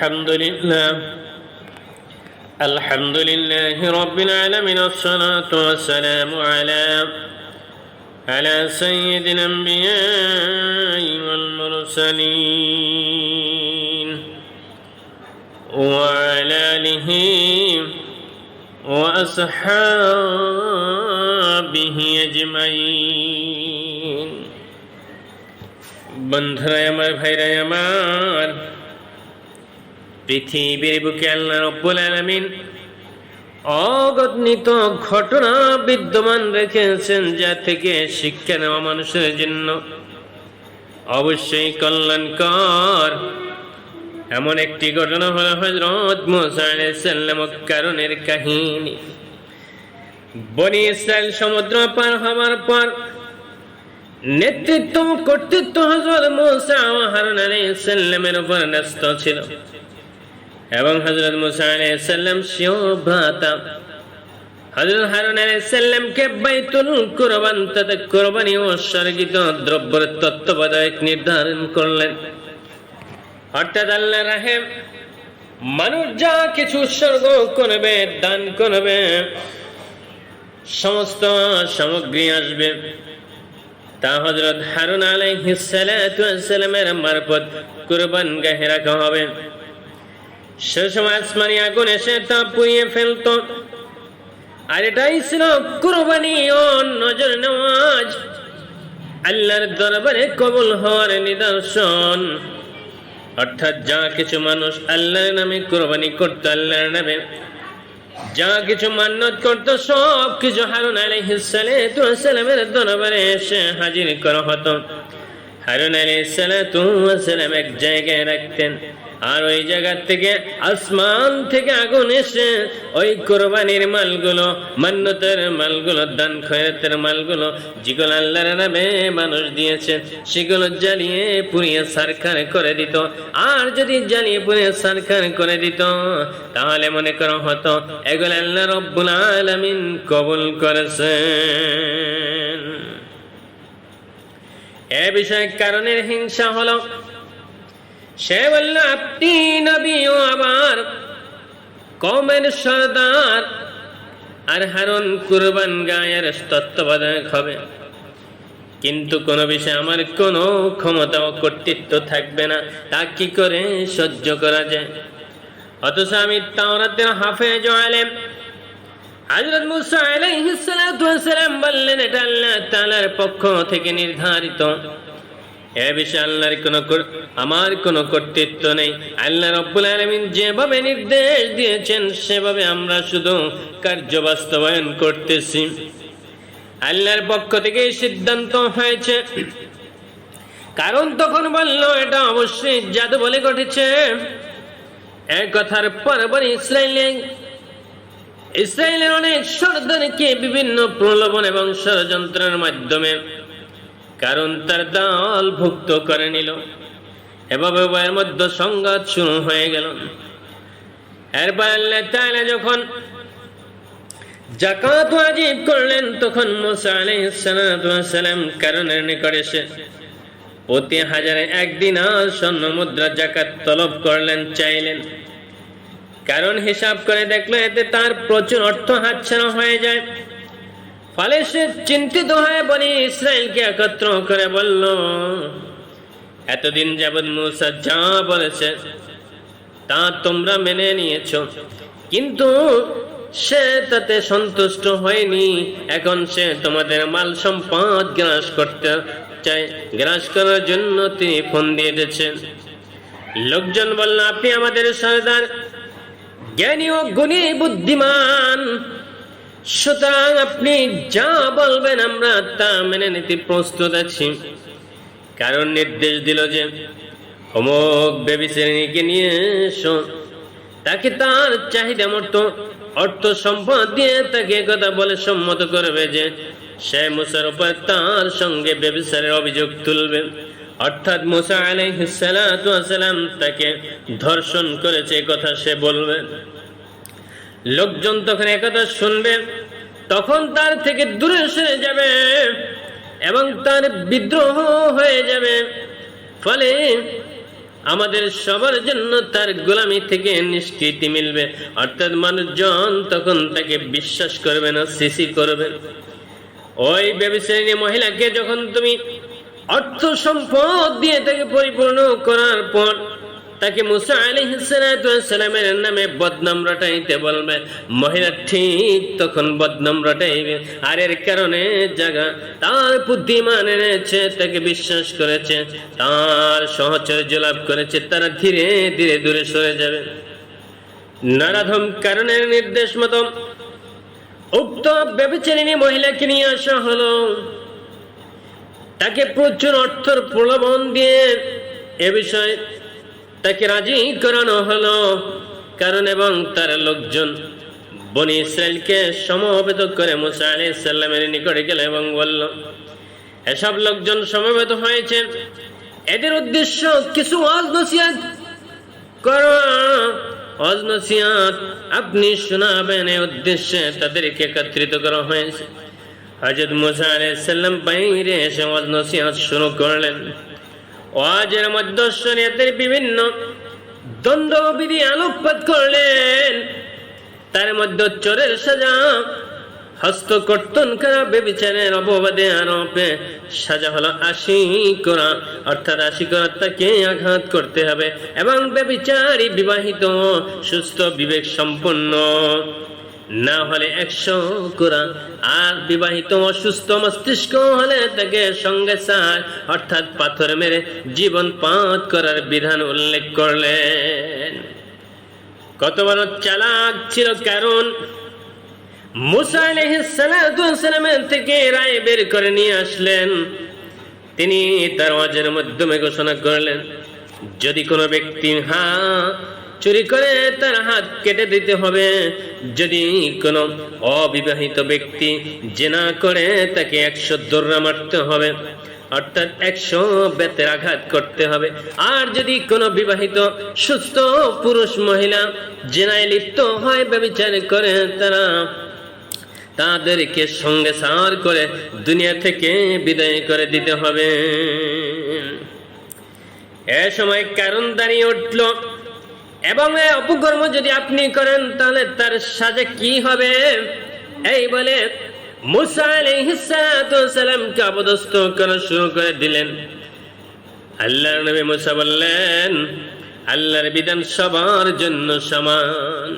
الحمد لله الحمد لله رب العالمين والصلاة والسلام على على سيد الأنبياء والمرسلين وعلى آله وأصحابه أجمعين বন্ধুরা আমার ভাইরা আমার পৃথিবীর বুকে আল্লাহ রব্বুল আলামিন অগণিত ঘটনা বিদ্যমান রেখেছেন যা থেকে শিক্ষা নেওয়া মানুষের জন্য। অবশ্যই কল্যাণকর। এমন একটি ঘটনা হলো হজরত মুসা আলাইহিস সালাম কারণের কাহিনী। বনি ইসরায়েল সমুদ্র পার হওয়ার পর নেতৃত্ব কর্তৃত্ব হজরত মুসা হারুন আলাইহিস সালামের উপর ন্যস্ত ছিল। এবং হজরত মুসা আলাইসাল্লাম সেও ভ্রাতা হজরত হারুন আলাইসাল্লামকে বাইতুল কুরবান তথা কোরবানি উৎসর্গিত দ্রব্যের তত্ত্বাবধায়ক নির্ধারণ করলেন। অর্থাৎ আল্লাহ রাহেম মানুষ যা কিছু উৎসর্গ করবে, দান করবে, সমস্ত সামগ্রী আসবে। তা হজরত হারুন আলাইহিসালামের মারফত কুরবান গাহে রাখা হবে। সে সময় আসমানি এসে তা পুড়িয়ে ফেলত। আর এটাই ছিল কুরবানি ও নজর নেওয়াজ আল্লাহর দরবারে কবুল হওয়ার নিদর্শন। অর্থাৎ যা কিছু মানুষ আল্লাহর নামে কোরবানি করত, আল্লাহর নামে। যা কিছু মান্যত করত, সব কিছু হারুন আলাইহিসসালামের দরবারে এসে হাজির করা হতো। হারুন আলাইহিসসালাম এক জায়গায় রাখতেন। আর ওই জায়গা থেকে আসমান থেকে আগুন এসে ওই কোরবানির মালগুলো, মান্যতের মালগুলো, দান খয়রাতের মালগুলো যেগুলো আল্লাহর নামে মানুষ দিয়েছে, সেগুলো জ্বালিয়ে পুড়িয়ে সারখার করে দিত। আর যদি জ্বালিয়ে পুড়িয়ে সারখার করে দিত, তাহলে মনে করা হতো, এগুলো আল্লাহ রব্বুল আলামিন কবুল করেছেন। এ বিষয়ে কারণের হিংসা হলো সে বলল ও আমার কমের সর্দার। আর হারুন কুরবান গায়ের তত্ত্বাবধায়ক হবে। কিন্তু কোনো বিষয়ে আমার কোনো ক্ষমতা ও কর্তৃত্ব থাকবে না। তা কি করে সহ্য করা যায়? অথচ আমি তাওরাতের হাফেজ আলেম। হযরত মুসা আলাইহিস সালাতু বললেন, এটা আল্লাহ তাআলার পক্ষ থেকে নির্ধারিত। এ বিষয়ে আল্লাহর কোনো আমার কোনো কর্তৃত্ব নেই। আল্লাহ রব্বুল আলমিন যেভাবে নির্দেশ দিয়েছেন, সেভাবে আমরা শুধু কার্য বাস্তবায়ন করতেছি। আল্লাহর পক্ষ থেকে সিদ্ধান্ত হয়েছে। কারণ তখন বলল, এটা অবশ্যই জাদু বলে ঘটেছে এক কথার পর পর ইসরায়েলে ইসরায়েলের অনেক সর্দারকে বিভিন্ন প্রলোভন এবং ষড়যন্ত্রের মাধ্যমে কারণ তার দল ভুক্ত করে নিল। এভাবে উভয়ের মধ্যে সংঘাত শুরু হয়ে গেল। এরপর তাআলা যখন জাকাত ওয়াজিব করলেন, তখন মুসা আলাইহিস সালাম কারণের নিকট এসে প্রতি হাজারে একদিন স্বর্ণ মুদ্রা জাকাত তলব করলেন, চাইলেন। কারণ হিসাব করে দেখল এতে তার প্রচুর অর্থ হাতছাড়া হয়ে যায়। ফলে সে চিন্তিত হয়ে বনি ইসরায়েলকে একত্র করে বলল, এতদিন যাবৎ মুসা যা বলেছে, তা তোমরা মেনে নিয়েছ। কিন্তু সে তাতে সন্তুষ্ট হয়নি। এখন সে তোমাদের মাল সম্পদ গ্রাস করতে চায়। গ্রাস করার জন্য তিনি ফোন দিয়ে দিয়েছেন। লোকজন বলল, আপনি আমাদের সর্দার, জ্ঞানী ও গুণী বুদ্ধিমান সুতরাং আপনি যা বলবেন আমরা তা মেনে নিতে প্রস্তুত আছি। কারণ নির্দেশ দিল যে, অমুক বেবি শ্রেণীকে নিয়ে এসো। তাকে তার চাহিদা মতো অর্থ সম্পদ দিয়ে তাকে কথা বলে সম্মত করবে যে, সে মুসার উপর তার সঙ্গে ব্যবসারের অভিযোগ তুলবে। অর্থাৎ মুসা আলাইহিসালাম তাকে ধর্ষণ করেছে কথা সে বলবে। লোকজন তখন একথা শুনবে, তখন তার থেকে দূরে সরে যাবে এবং তার বিদ্রোহ হয়ে যাবে। ফলে আমাদের সবার জন্য তার গোলামি থেকে নিষ্কৃতি মিলবে। অর্থাৎ মানুষজন তখন তাকে বিশ্বাস করবে না, সিসি করবে। ওই ব্যবসায়ী মহিলাকে যখন তুমি অর্থ সম্পদ দিয়ে তাকে পরিপূর্ণ করার পর তাকে মুসা আলিহাসালামের নামে বদনাম রটাইতে বলবে। মহিলা ঠিক তখন বদনাম রটাইবে। আর এর কারণে জায়গা তার বুদ্ধিমান এনেছে, তাকে বিশ্বাস করেছে, তার সহচর্য লাভ করেছে, তারা ধীরে ধীরে দূরে সরে যাবে। নারাধম কারণের নির্দেশ মতো উক্ত ব্যবচারিণী মহিলাকে নিয়ে আসা হলো। তাকে প্রচুর অর্থর প্রলোভন দিয়ে এ বিষয়ে তাকে রাজি করানো হলো। কারণ এবং তার লোকজন বনি ইসরায়েলকে সমবেত করে মুসা আলি সাল্লামের নিকটে গেল এবং বলল, এসব লোকজন সমবেত হয়েছে। এদের উদ্দেশ্য কিছু ওয়াজ নসিহত করো। ওয়াজ নসিহত আপনি শোনাবেন। এই উদ্দেশ্যে তাদেরকে একত্রিত করা হয়েছে। হজরত মুসা আলাইহিস সালাম বাইরে এসে ওয়াজ নসিহত শুরু করলেন। ওয়াজের মধ্যে বিভিন্ন দ্বন্দ্ববিধি আলোকপাত করলেন। তার মধ্যে চোরের সাজা, হস্তকর্তন করা বেবিচারের অপবাদে আরোপে সাজা হলো আশি করা অর্থাৎ আশি করা তাকে আঘাত করতে হবে এবং বেবিচারী বিবাহিত, সুস্থ বিবেক সম্পন্ন না হলে একশো করা আর বিবাহিত অসুস্থ মস্তিষ্ক হলে তাকে সঙ্গে সার, অর্থাৎ পাথর মেরে জীবন পাত করার বিধান উল্লেখ করলেন। কত বড় চালাক ছিল, কারণ মুসা থেকে রায় বের করে নিয়ে আসলেন। তিনি তার ওয়াজের মাধ্যমে ঘোষণা করলেন, যদি কোনো ব্যক্তি হা চুরি করে তার হাত কেটে দিতে হবে। যদি কোনো অবিবাহিত ব্যক্তি জেনা করে, তাকে একশো দোররা মারতে হবে, অর্থাৎ একশো বেতের আঘাত করতে হবে। আর যদি কোনো বিবাহিত সুস্থ পুরুষ মহিলা জেনায় লিপ্ত হয়, ব্যবচার করে, তারা তাদেরকে সঙ্গে সার করে দুনিয়া থেকে বিদায় করে দিতে হবে। এ সময় কারণ দাঁড়িয়ে উঠল এবং অপকর্ম যদি আপনি করেন, তাহলে তার সাজা কি হবে? এই বলে মুসা আলাইহিসসালামকে অপদস্থ করা শুরু করে দিলেন। আল্লাহর নবী মুসা বললেন, আল্লাহর বিধান সবার জন্য সমান।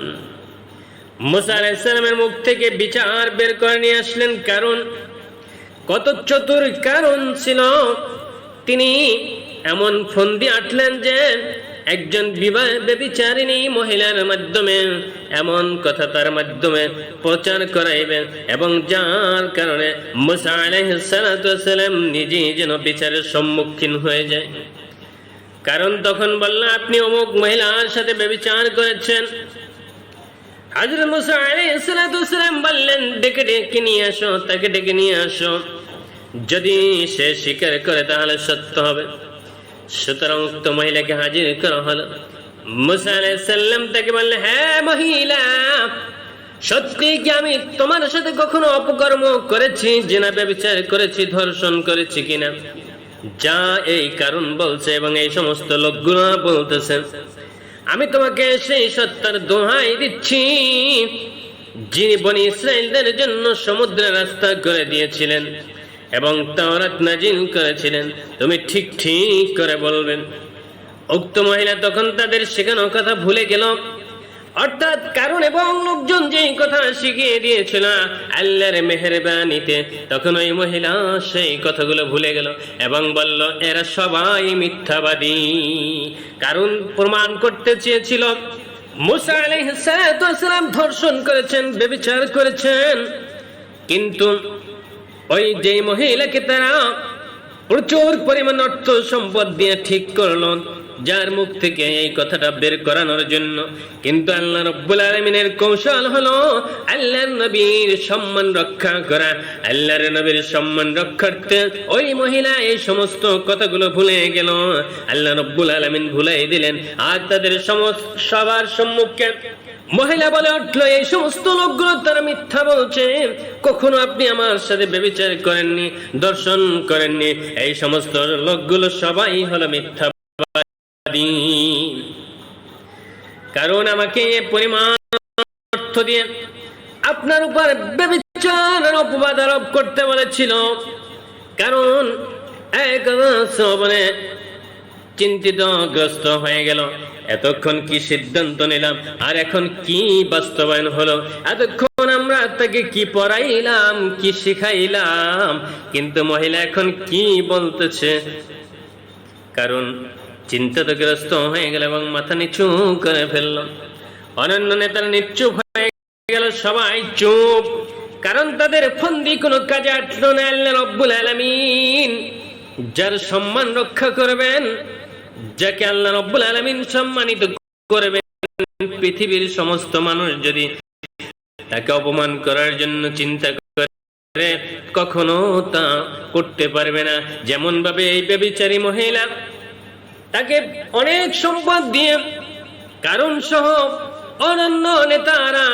মুসা আলাইসালামের মুখ থেকে বিচার বের করে নিয়ে আসলেন, কারণ কত চতুর কারণ ছিল। তিনি এমন ফন্দি আটলেন যে একজন বিবাহ বেবিচারিণী মহিলার মাধ্যমে, এমন কথা তার মাধ্যমে প্রচার করাইবেন এবং যার কারণে মুসা নিজেই যেন বিচারের সম্মুখীন হয়ে যায়। কারণ তখন বলল, আপনি অমুক মহিলার সাথে বেবিচার করেছেন? হাজরত মুসা বললেন, ডেকে ডেকে নিয়ে আসো, তাকে ডেকে নিয়ে আসো। যদি সে স্বীকার করে তাহলে সত্য হবে। সুতরাং উক্ত মহিলাকে হাজির করা হলো। মুসা তাকে বললেন হ্যাঁ মহিলা, সত্যি কি আমি তোমার সাথে কখনো অপকর্ম করেছি, জেনা ব্যবচার করেছি, ধর্ষণ করেছি কিনা? যা এই কারণ বলছে এবং এই সমস্ত লোকগুলো বলতেছেন আমি তোমাকে সেই সত্তার দোহাই দিচ্ছি, যিনি বনি ইসরায়েলদের জন্য সমুদ্রের রাস্তা করে দিয়েছিলেন। এবং তাওরাত নাজিল করেছিলেন। তুমি ঠিক ঠিক করে বলবেন। উক্ত মহিলা তখন তাদের শেখানো কথা ভুলে গেল। অর্থাৎ কারণ এবং লোকজন যে কথা শিখিয়ে দিয়েছিল আল্লাহর মেহরবানিতে, তখন ওই মহিলা সেই কথাগুলো ভুলে গেল এবং বলল, এরা সবাই মিথ্যাবাদী। কারণ প্রমাণ করতে চেয়েছিল, মুসা আলাইহিসসালাম ধর্ষণ করেছেন বেবিচার করেছেন। কিন্তু ওই যে মহিলাকে তারা প্রচুর পরিমাণ অর্থ সম্পদ দিয়ে ঠিক করল, যার মুখ থেকে এই কথাটা বের করানোর জন্য। কিন্তু আল্লাহ রব্বুল আলমিনের কৌশল হলো আল্লাহর নবীর সম্মান রক্ষা করা। আল্লাহর নবীর সম্মান রক্ষার্থে ওই মহিলা এই সমস্ত কথাগুলো ভুলে গেল। আল্লাহ রব্বুল আলমিন ভুলাই দিলেন। আর তাদের সমস্ত সবার সম্মুখে মহিলা বলে উঠল, এই সমস্ত লোকগুলো তারা মিথ্যা বলছে। কখনো আপনি আমার সাথে বেবিচার করেননি, দর্শন করেননি। এই সমস্ত লোকগুলো সবাই হলো মিথ্যা কারণ আমাকে পরিমাণ অর্থ দিয়ে আপনার উপর ব্যবচার আর অপবাদ আরোপ করতে বলেছিল। কারণ এক শ্রবণে চিন্তিত গ্রস্ত হয়ে গেল। এতক্ষণ কি সিদ্ধান্ত নিলাম? আর এখন কি বাস্তবায়ন হলো? এতক্ষণ আমরা তাকে কি পড়াইলাম, কি শিখাইলাম? কিন্তু মহিলা এখন কি বলতেছে? কারণ হয়ে গেল এবং মাথা নিচু করে ফেলল। অনন্য হয়ে গেল সবাই চুপ। কারণ তাদের ফন্দি কোনো কাজে আটলো না, আল্লাহ রব্বুল আলামিন। যার সম্মান রক্ষা করবেন যাকে আল্লাহ রব্বুল আলামিন সম্মানিত করবেন, পৃথিবীর সমস্ত মানুষ যদি তাকে অপমান করার জন্য চিন্তা করে, কখনো তা করতে পারবে না। যেমন ভাবে এই ব্যবিচারী মহিলা তাকে অনেক সম্পদ দিয়ে কারণ সহ অনন্য নেতারা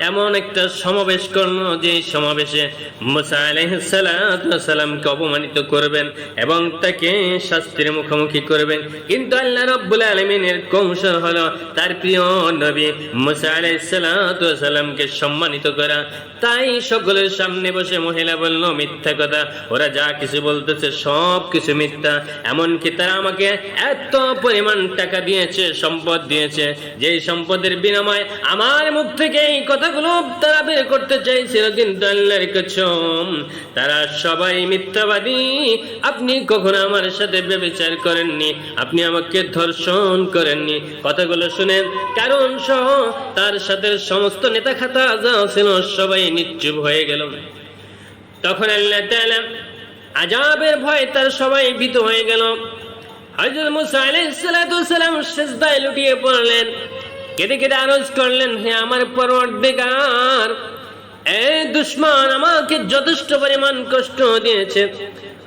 এমন একটা সমাবেশ করল যে সমাবেশে মুসা আলাইসালামকে অপমানিত করবেন এবং তাকে শাস্তির মুখোমুখি করবেন। কিন্তু আল্লাহ রব্বুল আলমিনের কৌশল হলো তার প্রিয় নবী মুসা আলাইসালামকে সম্মানিত করা। তাই সকলের সামনে বসে মহিলা বলল, মিথ্যা কথা। ওরা যা কিছু বলতেছে সব কিছু মিথ্যা। এমনকি তারা আমাকে এত পরিমাণ টাকা দিয়েছে, সম্পদ দিয়েছে। যে সম্পদের বিনিময়ে আমার মুখ থেকে এই কথাগুলো তারা বের করতে চাইছিল কিন্তু আল্লাহর তারা সবাই মিথ্যাবাদী। আপনি কখনো আমার সাথে ব্যবচার করেননি। আপনি আমাকে ধর্ষণ করেননি। কথাগুলো শুনে কারণ সহ তার সাথে সমস্ত নেতা খাতা যা ছিল সবাই নিশ্চুপ হয়ে গেল। তখন আল্লাহ আজাবের ভয় তার সবাই ভীত হয়ে গেল। মুসা আলাইহিস সালাম লুটিয়ে পড়লেন। কেঁদে কেঁদে আরজ করলেন, হে আমার পরওয়ারদিগার এই দুশ্মন আমাকে যথেষ্ট পরিমাণ কষ্ট দিয়েছে,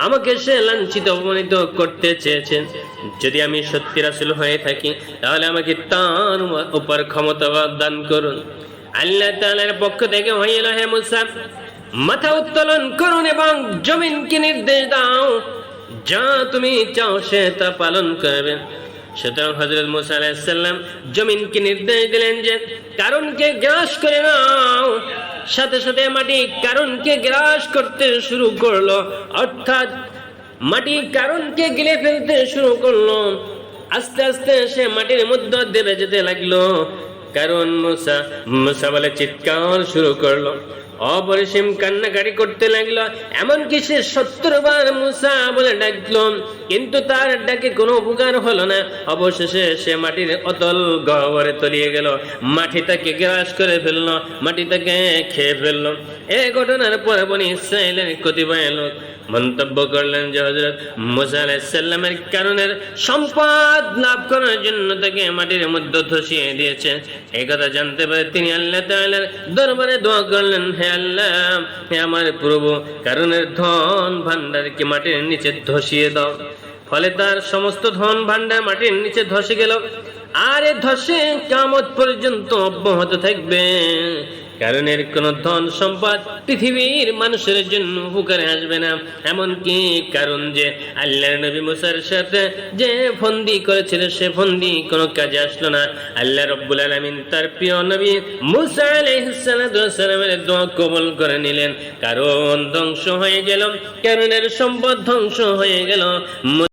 আমাকে সে লাঞ্ছিত, অপমানিত করতে চেয়েছে। যদি আমি সত্যি রাসূল হয়ে থাকি, তাহলে আমাকে তার উপর ক্ষমতা দান করুন। আল্লাহ তাআলার পক্ষ থেকে হইল হে মুসা, মাথা উত্তোলন করুন এবং জমিনকে নির্দেশ দাও, যা তুমি চাও সে তা পালন করবে। সুতরাং হজরত মুসা আলাইসাল্লাম জমিনকে নির্দেশ দিলেন যে কারণকে গ্রাস করে নাও। সাথে সাথে মাটি কারণকে গ্রাস করতে শুরু করল। অর্থাৎ মাটি কারণকে গিলে ফেলতে শুরু করল। আস্তে আস্তে সে মাটির মধ্যে দেবে যেতে লাগল। কারণ মুসা মুসা বলে চিৎকার শুরু করল। অপরিসীম কান্নাকাটি করতে লাগল। এমনকি সে সত্তর বার মুসা বলে ডাকলো, কিন্তু তার ডাকে কোনো উপকার হলো না। অবশেষে সে মাটির অতল গহ্বরে তলিয়ে গেল। মাটি তাকে গ্রাস করে ফেলল, মাটি তাকে খেয়ে ফেলল। এ ঘটনার পরে বনি ইসরায়েলের কতিপয় লোক মন্তব্য করলেন যে হজরত মুসা আলাইসাল্লামের কারণের সম্পদ লাভ করার জন্য তাকে মাটির মধ্যে ধসিয়ে দিয়েছে। এই কথা জানতে পারে তিনি আল্লাহ তাআলার দরবারে দোয়া করলেন, হে আল্লাহ, হে আমার প্রভু, কারণের ধন ভান্ডারকে মাটির নিচে ধসিয়ে দাও। ফলে তার সমস্ত ধন ভান্ডার মাটির নিচে ধসে গেল। আর এ ধসে কামত পর্যন্ত অব্যাহত থাকবে। কারণ এর কোন ধন সম্পদ পৃথিবীর মানুষের জন্য উপকারে আসবে না। এমনকি কারণ যে আল্লাহর নবী মুসার সাথে যে ফন্দি করেছিল, সে ফন্দি কোনো কাজে আসলো না। আল্লাহ রব্বুল আলামিন তার প্রিয় নবী মুসা দোয়া কবুল করে নিলেন। কারণ ধ্বংস হয়ে গেল, কারণের সম্পদ ধ্বংস হয়ে গেল।